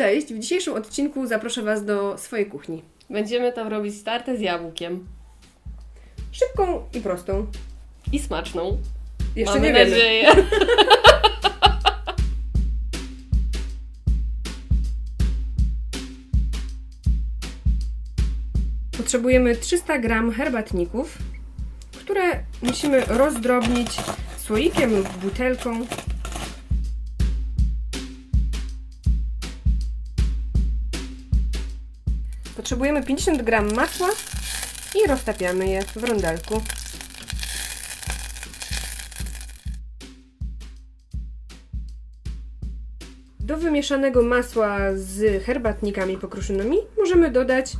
Cześć, w dzisiejszym odcinku zaproszę Was do swojej kuchni. Będziemy tam robić tartę z jabłkiem. Szybką i prostą. I smaczną. Jeszcze Mamy nie wiemy. nadzieję. Potrzebujemy 300 g herbatników, które musimy rozdrobnić słoikiem lub butelką. Potrzebujemy 50 g masła i roztapiamy je w rondelku. Do wymieszanego masła z herbatnikami pokruszonymi możemy dodać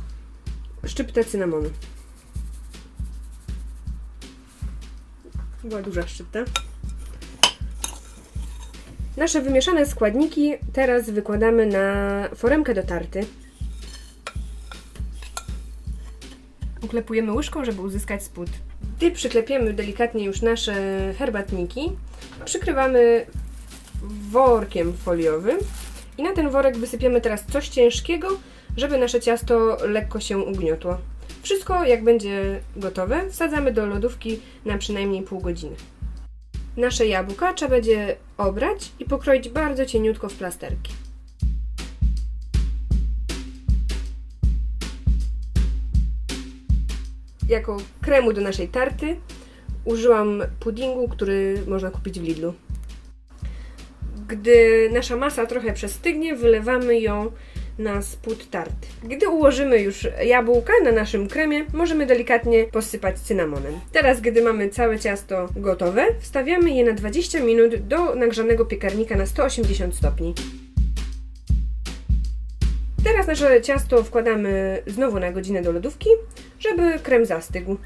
szczyptę cynamonu. Była duża szczypta. Nasze wymieszane składniki teraz wykładamy na foremkę do tarty. Uklepujemy łyżką, żeby uzyskać spód. Gdy przyklepiemy delikatnie już nasze herbatniki, przykrywamy workiem foliowym i na ten worek wysypiemy teraz coś ciężkiego, żeby nasze ciasto lekko się ugniotło. Wszystko jak będzie gotowe, wsadzamy do lodówki na przynajmniej pół godziny. Nasze jabłka trzeba będzie obrać i pokroić bardzo cieniutko w plasterki. Jako kremu do naszej tarty użyłam puddingu, który można kupić w Lidlu. Gdy nasza masa trochę przestygnie, wylewamy ją na spód tarty. Gdy ułożymy już jabłka na naszym kremie, możemy delikatnie posypać cynamonem. Teraz, gdy mamy całe ciasto gotowe, wstawiamy je na 20 minut do nagrzanego piekarnika na 180 stopni. Teraz nasze ciasto wkładamy znowu na godzinę do lodówki, żeby krem zastygł.